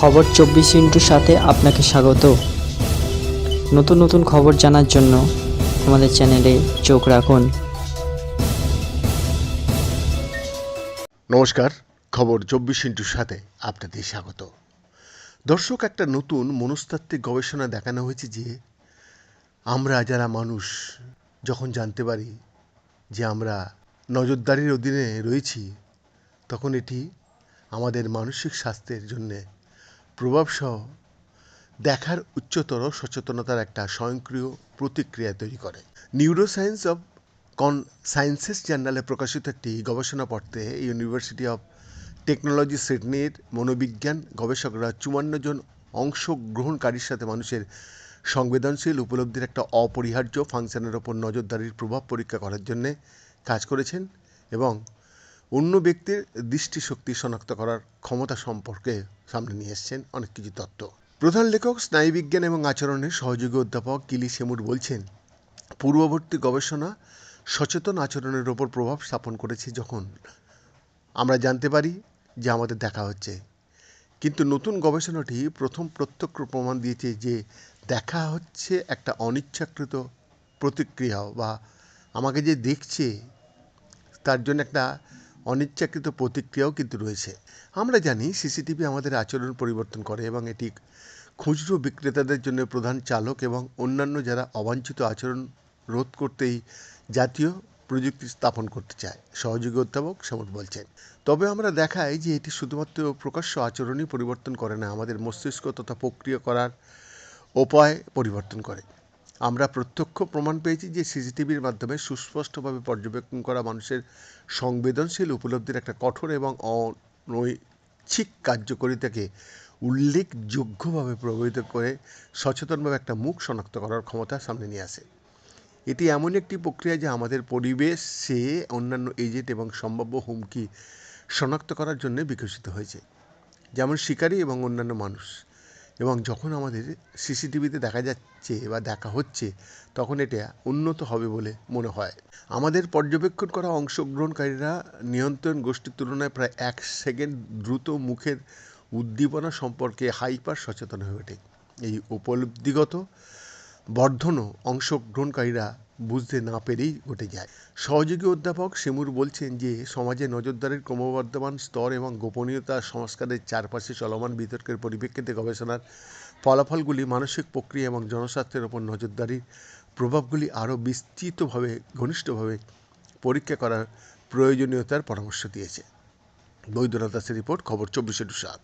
খবর চব্বিশ ইন্টুর সাথে আপনাকে স্বাগত। নতুন নতুন খবর জানার জন্য আমাদের চ্যানেলে চোখ রাখুন। নমস্কার, খবর চব্বিশ ইন্টুর সাথে আপনাদের স্বাগত। দর্শক, একটা নতুন মনস্তাত্ত্বিক গবেষণা দেখানো হয়েছে যে আমরা যারা মানুষ, যখন জানতে পারি যে আমরা নজরদারির অধীনে রয়েছি, তখন এটি আমাদের মানসিক স্বাস্থ্যের জন্যে প্রভাবসহ দেখার উচ্চতর সচেতনতার একটা স্বয়ংক্রিয় প্রতিক্রিয়া তৈরি করে। নিউরোসায়েন্স অফ কন সায়েন্সেস জার্নালে প্রকাশিত একটি গবেষণা গবেষণাপত্রে ইউনিভার্সিটি অফ টেকনোলজি সিডনির মনোবিজ্ঞান গবেষকরা চুয়ান্ন জন অংশগ্রহণকারীর সাথে মানুষের সংবেদনশীল উপলব্ধির একটা অপরিহার্য ফাংশনের ওপর নজরদারির প্রভাব পরীক্ষা করার জন্যে কাজ করেছেন এবং অন্য ব্যক্তির দৃষ্টিশক্তি শনাক্ত করার ক্ষমতা সম্পর্কে সামনে নিয়ে এসছেন অনেক কিছু তত্ত্ব। প্রধান লেখক স্নায়ুবিজ্ঞান এবং আচরণের সহযোগী অধ্যাপক কিলি সেমুর বলছেন, পূর্ববর্তী গবেষণা সচেতন আচরণের ওপর প্রভাব স্থাপন করেছে যখন আমরা জানতে পারি যে আমাদের দেখা হচ্ছে। কিন্তু নতুন গবেষণাটি প্রথম প্রত্যক্ষ প্রমাণ দিয়েছে যে দেখা হচ্ছে একটা অনিচ্ছাকৃত প্রতিক্রিয়া বা আমাকে যে দেখছে তার জন্য একটা অনিচ্ছাকৃত প্রতিক্রিয়াও কিন্তু রয়েছে। আমরা জানি সিসিটিভি আমাদের আচরণ পরিবর্তন করে এবং এটি খুচরো বিক্রেতাদের জন্য প্রধান চালক এবং অন্যান্য যারা অবাঞ্ছিত আচরণ রোধ করতেই জাতীয় প্রযুক্তি স্থাপন করতে চায়। সহযোগী অধ্যাপক সমর বলছেন, তবে আমরা দেখাই যে এটি শুধুমাত্র প্রকাশ্য আচরণই পরিবর্তন করে না, আমাদের মস্তিষ্ক তথা প্রক্রিয়া করার উপায় পরিবর্তন করে। আমরা প্রত্যক্ষ প্রমাণ পেয়েছি যে সিসিটিভির মাধ্যমে সুস্পষ্টভাবে পর্যবেক্ষণ করা মানুষের সংবেদনশীল উপলব্ধির একটা কঠোর এবং অনৈচ্ছিক কার্যকরিতাকে উল্লেখযোগ্যভাবে প্রভাবিত করে সচেতনভাবে একটা মুখ শনাক্ত করার ক্ষমতা সামনে নিয়ে আসে। এটি এমন একটি প্রক্রিয়া যা আমাদের পরিবেশে অন্যান্য এজেন্ট এবং সম্ভাব্য হুমকি শনাক্ত করার জন্য বিকশিত হয়েছে। যেমন শিকারী এবং অন্যান্য মানুষ। এবং যখন আমাদের সিসিটিভিতে দেখা যাচ্ছে বা দেখা হচ্ছে, তখন এটা উন্নত হবে বলে মনে হয়। আমাদের পর্যবেক্ষণ করা অংশগ্রহণকারীরা নিয়ন্ত্রণ গোষ্ঠীর তুলনায় প্রায় এক সেকেন্ড দ্রুত মুখের উদ্দীপনা সম্পর্কে হাইপার সচেতন হয়ে ওঠে। এই উপলব্ধিগত বর্ধনও অংশগ্রহণকারীরা বুঝতে না পেরেই ঘটে যায়। সহযোগী অধ্যাপক শিমুর বলছেন যে, সমাজে নজরদারির ক্রমবর্ধমান স্তর এবং গোপনীয়তা সংস্কারের চারপাশে চলমান বিতর্কের পরিপ্রেক্ষিতে গবেষণার ফলাফলগুলি মানসিক প্রক্রিয়া এবং জনস্বাস্থ্যের ওপর নজরদারির প্রভাবগুলি আরও বিস্তৃতভাবে, ঘনিষ্ঠভাবে পরীক্ষা করার প্রয়োজনীয়তার পরামর্শ দিয়েছে। বৈদ্যনাথ দাসের রিপোর্ট, খবর চব্বিশে সাত।